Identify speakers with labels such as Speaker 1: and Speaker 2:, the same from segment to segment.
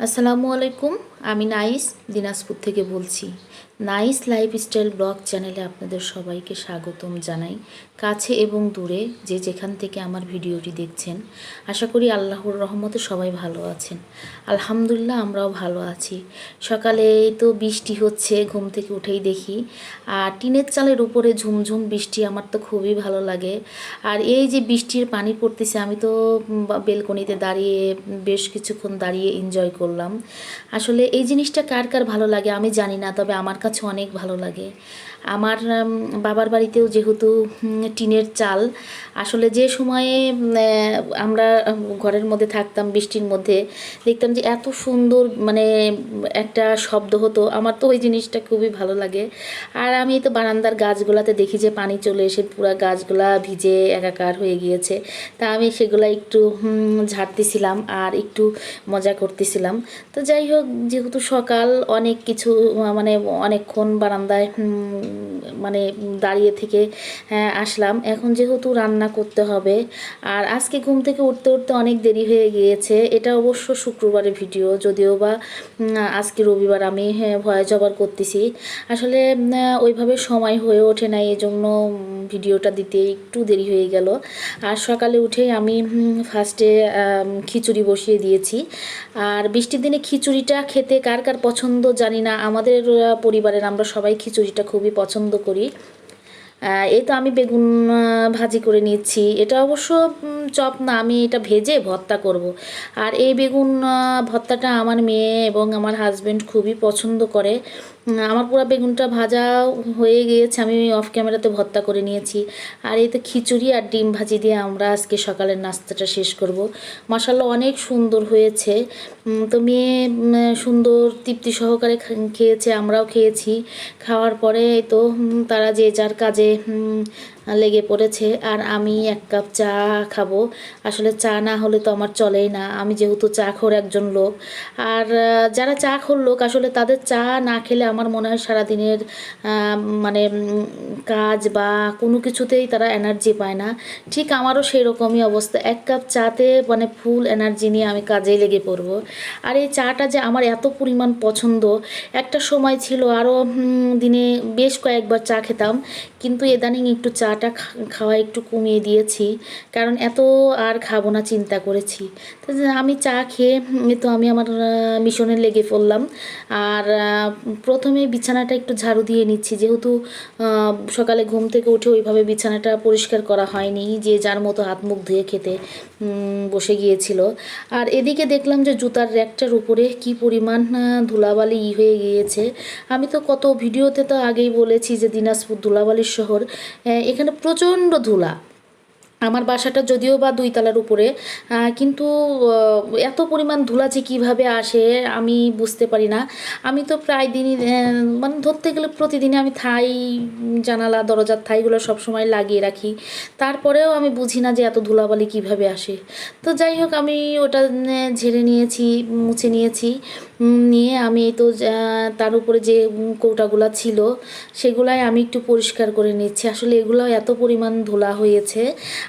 Speaker 1: আসসালামু আলাইকুম আমি নাইস দিনাজপুর থেকে বলছি। নাইস লাইফস্টাইল ব্লগ চ্যানেলে আপনাদের সবাইকে স্বাগতম জানাই। কাছে এবং দূরে যে যেখান থেকে আমার ভিডিওটি দেখছেন, আশা করি আল্লাহর রহমতে সবাই ভালো আছেন। আলহামদুলিল্লাহ আমরাও ভালো আছি। সকালে তো বৃষ্টি হচ্ছে, ঘুম থেকে উঠেই দেখি। আর টিনের চালের উপরে ঝুমঝুম বৃষ্টি আমার তো খুবই ভালো লাগে। আর এই যে বৃষ্টির পানি পড়তেছে, আমি তো বেলকনিতে দাঁড়িয়ে বেশ কিছুক্ষণ দাঁড়িয়ে এনজয় করলাম। আসলে এই জিনিসটা কার কার ভালো লাগে আমি জানি না, তবে আমার কাছে অনেক ভালো লাগে। আমার বাবার বাড়িতেও যেহেতু টিনের চাল, আসলে যে সময়ে আমরা ঘরের মধ্যে থাকতাম বৃষ্টির মধ্যে, দেখতাম যে এত সুন্দর মানে একটা শব্দ হতো। আমার তো ওই জিনিসটা খুবই ভালো লাগে। আর আমি তো বারান্দার গাছগুলাতে দেখি যে পানি চলে এসে পুরো গাছগুলা ভিজে একাকার হয়ে গিয়েছে। তা আমি সেগুলা একটু ঝাড়তেছিলাম আর একটু মজা করতেছিলাম। তো যাই হোক, যেহেতু সকাল, অনেক কিছু মানে মানে অনেকক্ষণ বারান্দায় মানে দাঁড়িয়ে থেকে আসলাম। এখন যেহেতু রান্না করতে হবে আর আজকে ঘুম থেকে উঠতে উঠতে অনেক দেরি হয়ে গিয়েছে এটা অবশ্য শুক্রবারের ভিডিও যদিও বা আজকে রবিবার আমি হ্যাঁ, ভয়ে জবার করতেছি। আসলে ওইভাবে সময় হয়ে ওঠে না এই জন্য ভিডিওটা দিতে একটু দেরি হয়ে গেল। আর সকালে উঠেই আমি ফার্স্টে খিচুড়ি বসিয়ে দিয়েছি। আর বৃষ্টির দিনে খিচুড়িটা খেতে কার কার পছন্দ জানি না আমাদের আহ, পরিবারের আমরা সবাই খিচুড়িটা খুবই পছন্দ করি। এই তো আমি বেগুন ভাজি করে নিচ্ছি। এটা অবশ্য চপ না, আমি এটা ভেজে ভর্তা করব। আর এই বেগুন ভর্তাটা আমার মেয়ে এবং আমার হাজবেন্ড খুবই পছন্দ করে। আমার পুরো বেগুনটা ভাজা হয়ে গিয়েছে, আমি অফ ক্যামেরাতে ভর্তা করে নিয়েছি। আর এই তো খিচুড়ি আর ডিম ভাজি দিয়ে আমরা আজকে সকালের নাস্তাটা শেষ করব। মশালা অনেক সুন্দর হয়েছে। তো মেয়ে সুন্দর তৃপ্তি সহকারে খেয়েছে, আমরাও খেয়েছি। খাওয়ার পরে তো তারা যে যার কাজে লেগে পড়েছে। আর আমি এক কাপ চা খাব। আসলে চা না হলে তো আমার চলেই না। আমি যেহেতু চা খোর একজন লোক। আর যারা চা খোর লোক, আসলে তাদের চা না খেলে আমার মনে হয় সারাদিনের মানে কাজ বা কোনো কিছুতেই তারা এনার্জি পায় না। ঠিক আমারও সেই রকমই অবস্থা। এক কাপ চাতে মানে ফুল এনার্জি নিয়ে আমি কাজেই লেগে পড়ব। আর এই চাটা যে আমার এত পরিমাণ পছন্দ। একটা সময় ছিল আরও দিনে বেশ কয়েকবার চা খেতাম। কিন্তু ইদানিং একটু চাটা খাওয়া একটু কমিয়ে দিয়েছি, কারণ এত আর খাব না চিন্তা করেছি। তো আমি চা খেয়ে তো আমি আমার মিশনে লেগে পড়লাম। আর প্রথমে বিছানাটা একটু ঝাড়ু দিয়ে নিচ্ছি, যেহেতু সকালে ঘুম থেকে উঠে ওইভাবে বিছানাটা পরিষ্কার করা হয়নি, যে যার মতো হাত মুখ ধুয়ে খেতে বসে গিয়েছিল। আর এদিকে দেখলাম যে জুতার র্যাকটার উপরে কি পরিমাণ ধুলাবালি ই হয়ে গিয়েছে। আমি তো কত ভিডিওতে তো আগেই বলেছি যে দিনাজপুর ধুলাবালির শহর এখানে প্রচণ্ড ধুলা। আমার বাসাটা যদিও বা দুই তলার উপরে কিন্তু এত পরিমাণ ধুলা যে কীভাবে আসে আমি বুঝতে পারি না। আমি তো প্রায় দিনই মানে ধরতে গেলে প্রতিদিনে আমি থাই, জানালা দরজার থাইগুলো সবসময় লাগিয়ে রাখি। তারপরেও আমি বুঝি না যে এত ধুলাবালি কীভাবে আসে। তো যাই হোক, আমি ওটা ঝেড়ে নিয়েছি, মুছে নিয়েছি। নিয়ে আমি তো তার উপরে যে কৌটাগুলো ছিল সেগুলাই আমি একটু পরিষ্কার করে নিচ্ছি। আসলে এগুলো এত পরিমাণ ধুলা হয়েছে।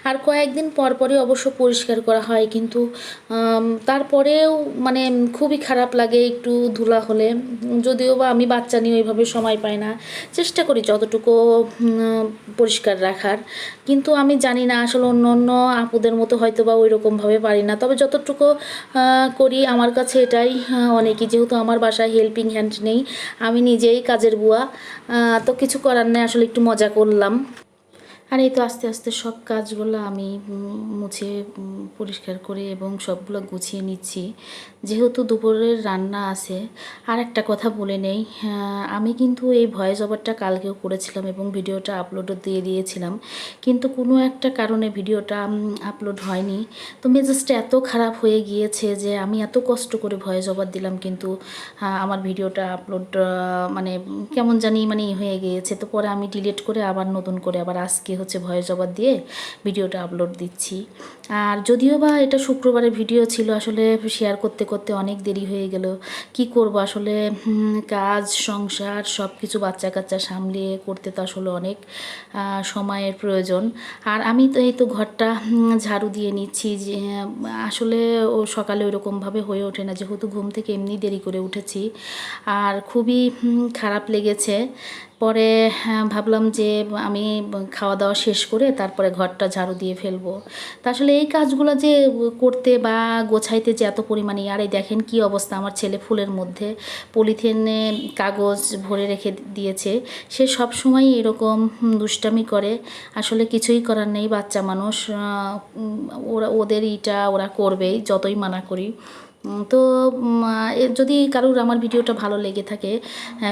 Speaker 1: আর কয়েকদিন পর পরই অবশ্য পরিষ্কার করা হয় কিন্তু তারপরেও মানে খুবই খারাপ লাগে একটু ধুলা হলে। যদিও বা আমি বাচ্চা নিয়ে ওইভাবে সময় পাই না চেষ্টা করি যতটুকু পরিষ্কার রাখার। কিন্তু আমি জানি না আসলে অন্য অন্য আপুদের মতো হয়তো বা ওই রকমভাবে পারি না। তবে যতটুকু করি আমার কাছে এটাই আহ, অনেকই যেহেতু আমার বাসায় হেল্পিং হ্যান্ড নেই, আমি নিজেই কাজের বুয়া তো কিছু করার নেই, আসলে একটু মজা করলাম। আর এই তো আস্তে আস্তে সব কাজগুলো আমি মুছে পরিষ্কার করে এবং সবগুলো গুছিয়ে নিচ্ছি। যেহেতু দুপুরের রান্না আছে আর একটা কথা বলে নেই আহ, আমি কিন্তু এই ভয়েস ওভারটা কালকেও করেছিলাম এবং ভিডিওটা আপলোডও দিয়ে দিয়েছিলাম। কিন্তু কোনো একটা কারণে ভিডিওটা আপলোড হয়নি। তো মেজাজটা এত খারাপ হয়ে গিয়েছে যে আমি এত কষ্ট করে ভয়েস ওভার দিলাম কিন্তু আমার ভিডিওটা আপলোড মানে কেমন জানি মানে হয়ে গিয়েছে। তো পরে আমি ডিলিট করে আবার নতুন করে আবার আজকে হচ্ছে ভয়েস জবাব দিয়ে ভিডিওটা আপলোড দিচ্ছি। আর যদিও বা এটা শুক্রবারের ভিডিও ছিল আসলে শেয়ার করতে করতে অনেক দেরি হয়ে গেল। কি করব আসলে? কাজ সংসার সব কিছু বাচ্চা কাচ্চা সামলিয়ে করতে তো আসলে অনেক সময়ের প্রয়োজন। আর আমি তো এই তো ঘরটা ঝাড়ু দিয়ে নিচ্ছি যে আসলে ও সকালে ওইরকমভাবে হয়ে ওঠে না। যেহেতু ঘুম থেকে এমনি দেরি করে উঠেছি। আর খুবই খারাপ লেগেছে। পরে হ্যাঁ, ভাবলাম যে আমি খাওয়া দাওয়া শেষ করে তারপরে ঘরটা ঝাড়ু দিয়ে ফেলব। তা আসলে এই কাজগুলো যে করতে বা গোছাইতে যে এত পরিমাণে আর এই দেখেন কি অবস্থা আমার ছেলে ফুলের মধ্যে। পলিথিনে কাগজ ভরে রেখে দিয়েছে। সে সব সময় এরকম দুষ্টামি করে। আসলে কিছুই করার নেই বাচ্চা মানুষ। ওরা, ওদের ইটা ওরা করবেই, যতই মানা করি। তো যদি কারোর আমার ভিডিওটা ভালো লেগে থাকে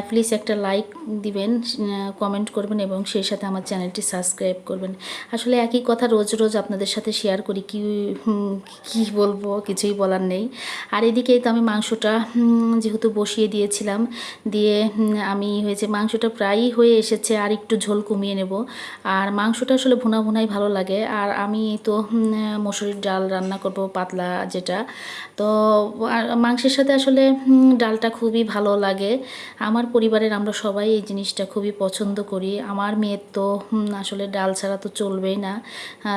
Speaker 1: প্লিজ একটা লাইক দিবেন কমেন্ট করবেন এবং সেই সাথে আমার চ্যানেলটি সাবস্ক্রাইব করবেন। আসলে একই কথা রোজ রোজ আপনাদের সাথে শেয়ার করি, কি কি বলব, কিছুই বলার নেই। আর এদিকেই তো আমি মাংসটা যেহেতু বসিয়ে দিয়েছিলাম, দিয়ে আমি হয়েছে মাংসটা প্রায়ই হয়ে এসেছে, আর একটু ঝোল কমিয়ে নেব। আর মাংসটা আসলে ভুনা ভুনাই ভালো লাগে। আর আমি তো মসুরির ডাল রান্না করব পাতলা যেটা। তো মাংসের সাথে আসলে ডালটা খুবই ভালো লাগে। আমার পরিবারের আমরা সবাই এই জিনিসটা খুবই পছন্দ করি। আমার মেয়ের তো আসলে ডাল ছাড়া তো চলবেই না।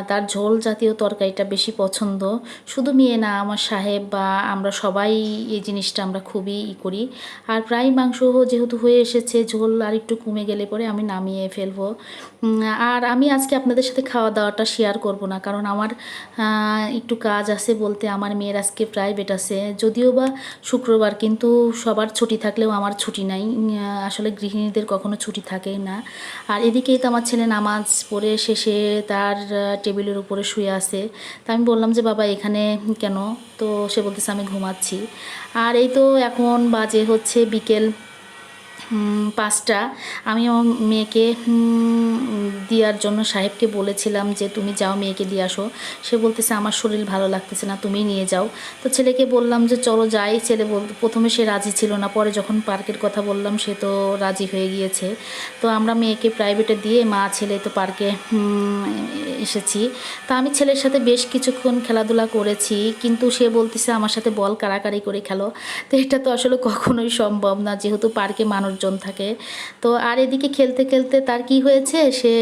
Speaker 1: তার ঝোল জাতীয় তরকারিটা বেশি পছন্দ। শুধু মেয়ে না, আমার সাহেব বা আমরা সবাই এই জিনিসটা আমরা খুবই ই করি। আর প্রায় মাংস যেহেতু হয়ে এসেছে, ঝোল আর একটু কমে গেলে পরে আমি নামিয়ে ফেলব। আর আমি আজকে আপনাদের সাথে খাওয়া দাওয়াটা শেয়ার করব না, কারণ আমার একটু কাজ আছে বলতে আমার মেয়ের আজকে প্রাইভেট আছে। যদিও বা শুক্রবার, কিন্তু সবার ছুটি থাকলেও আমার ছুটি নাই। আসলে গৃহিণীদের কখনো ছুটি থাকে না। আর এদিকেই তো আমার ছেলে নামাজ পড়ে শেষে তার টেবিলের উপরে শুয়ে আছে। তা আমি বললাম যে, বাবা, এখানে কেন? তো সে বলতেছে, আমি ঘুমাচ্ছি। আর এই তো এখন বাজে হচ্ছে বিকেল পাঁচটা। আমি আমার মেয়েকে দেওয়ার জন্য সাহেবকে বলেছিলাম যে, তুমি যাও মেয়েকে দিয়ে আসো। সে বলতেছে, আমার শরীর ভালো লাগতেছে না, তুমি নিয়ে যাও। তো ছেলেকে বললাম যে, চলো যাই। ছেলে বল, প্রথমে সে রাজি ছিল না, পরে যখন পার্কের কথা বললাম, সে তো রাজি হয়ে গিয়েছে। তো আমরা মেয়েকে প্রাইভেটে দিয়ে, মা, ছেলে তো পার্কে এসেছি। তা আমি ছেলের সাথে বেশ কিছুক্ষণ খেলাধুলা করেছি, কিন্তু সে বলতেছে, আমার সাথে বল কাড়াকাড়ি করে খেলো। তো এটা তো আসলে কখনোই সম্ভব না, যেহেতু পার্কে মানুষজন থাকে। তো আর এদিকে খেলতে খেলতে তার কি হয়েছে? সে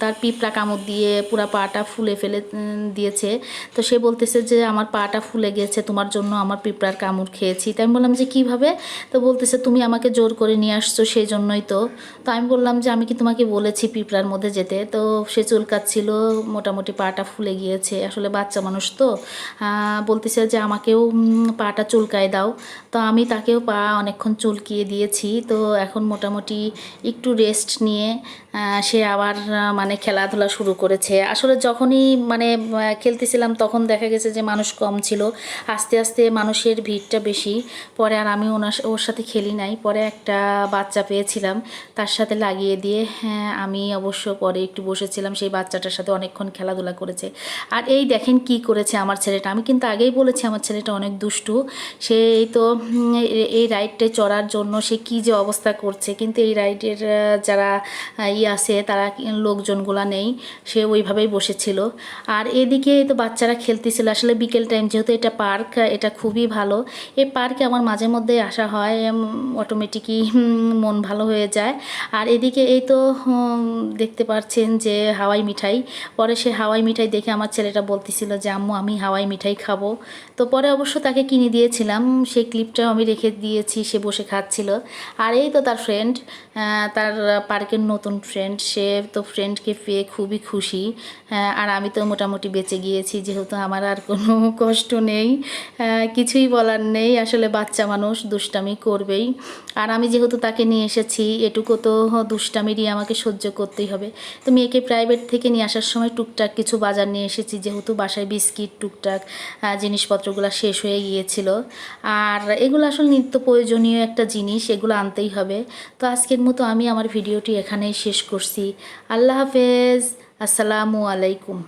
Speaker 1: তার পিঁপড়া কামড় দিয়ে পুরা পাটা ফুলে ফেলে দিয়েছে। তো সে বলতেছে যে, আমার পাটা ফুলে গেছে, তোমার জন্য আমার পিঁপড়ার কামড় খেয়েছি। তাই আমি বললাম যে, কীভাবে? তো বলতেছে, তুমি আমাকে জোর করে নিয়ে আসছো সেই জন্যই তো। তো আমি বললাম যে, আমি কি তোমাকে বলেছি পিঁপড়ার মধ্যে যেতে? তো সে চুলকাচ্ছিল, মোটামুটি পাটা ফুলে গিয়েছে। আসলে বাচ্চা মানুষ তো। বলতেছে যে, আমাকেও পাটা চুলকায় দাও। তো আমি তাকেও পা অনেকক্ষণ চুলকিয়ে দিয়েছি। তো এখন মোটামুটি একটু রেস্ট নিয়ে সে আবার মানে খেলাধুলা শুরু করেছে। আসলে যখনই মানে খেলতেছিলাম তখন দেখা গেছে যে মানুষ কম ছিল। আস্তে আস্তে মানুষের ভিড়টা বেশি। পরে আর আমি ওনার ওর সাথে খেলি নাই। পরে একটা বাচ্চা পেয়েছিলাম। তার সাথে লাগিয়ে দিয়ে হ্যাঁ আমি অবশ্য পরে একটু বসেছিলাম। সেই বাচ্চাটার সাথে অনেকক্ষণ খেলাধুলা করেছে। আর এই দেখেন কি করেছে আমার ছেলেটা। আমি কিন্তু আগেই বলেছি আমার ছেলেটা অনেক দুষ্টু। সে তো এই রাইডটায় চড়ার জন্য সে কী যে অবস্থা করছে। কিন্তু এই রাইডের যারা ই আছে, তারা লোকজনগুলা নেই। সে ওইভাবেই বসেছিল। আর এদিকে তো বাচ্চারা খেলতেছিল। আসলে বিকেল টাইম যেহেতু এটা পার্ক, এটা খুবই ভালো। এই পার্কে আমার মাঝে মধ্যে আসা হয়। অটোমেটিকই মন ভালো হয়ে যায়। আর এদিকে এই তো দেখতে পাচ্ছেন যে হাওয়াই মিঠাই। পরে সে হাওয়াই মিঠাই দেখে আমার ছেলেটা বলতেছিল যে, আম্মু, আমি হাওয়াই মিঠাই খাব। তো পরে অবশ্য তাকে কিনে দিয়েছিলাম। সেই ক্লিপটাও আমি রেখে দিয়েছি। সে বসে খাচ্ছিল। আর এই তো তার ফ্রেন্ড তার পার্কের নতুন ফ্রেন্ড সে তো ফ্রেন্ডকে পেয়ে খুবই খুশি। আর আমি তো মোটামুটি বেঁচে গিয়েছি, যেহেতু আমার আর কোনো কষ্ট নেই। কিছুই বলার নেই, আসলে বাচ্চা মানুষ, দুষ্টামি করবেই। আর আমি যেহেতু তাকে নিয়ে এসেছি, এটুকু তো দুষ্টামিরই আমাকে সহ্য করতেই হবে। তো মেয়েকে প্রাইভেট থেকে নিয়ে আসার সময় টুকটাক কিছু বাজার নিয়ে এসেছি, যেহেতু বাসায় বিস্কিট, টুকটাক জিনিসপত্রগুলো শেষ হয়ে গিয়েছিল। আর এগুলো আসলে নিত্য প্রয়োজনীয় একটা জিনিস, এগুলো আনতেই হবে। তো আজকের মতো আমি আমার ভিডিওটি এখানেই শেষ করছি। আল্লাহ হাফেজ। আসসালামু আলাইকুম।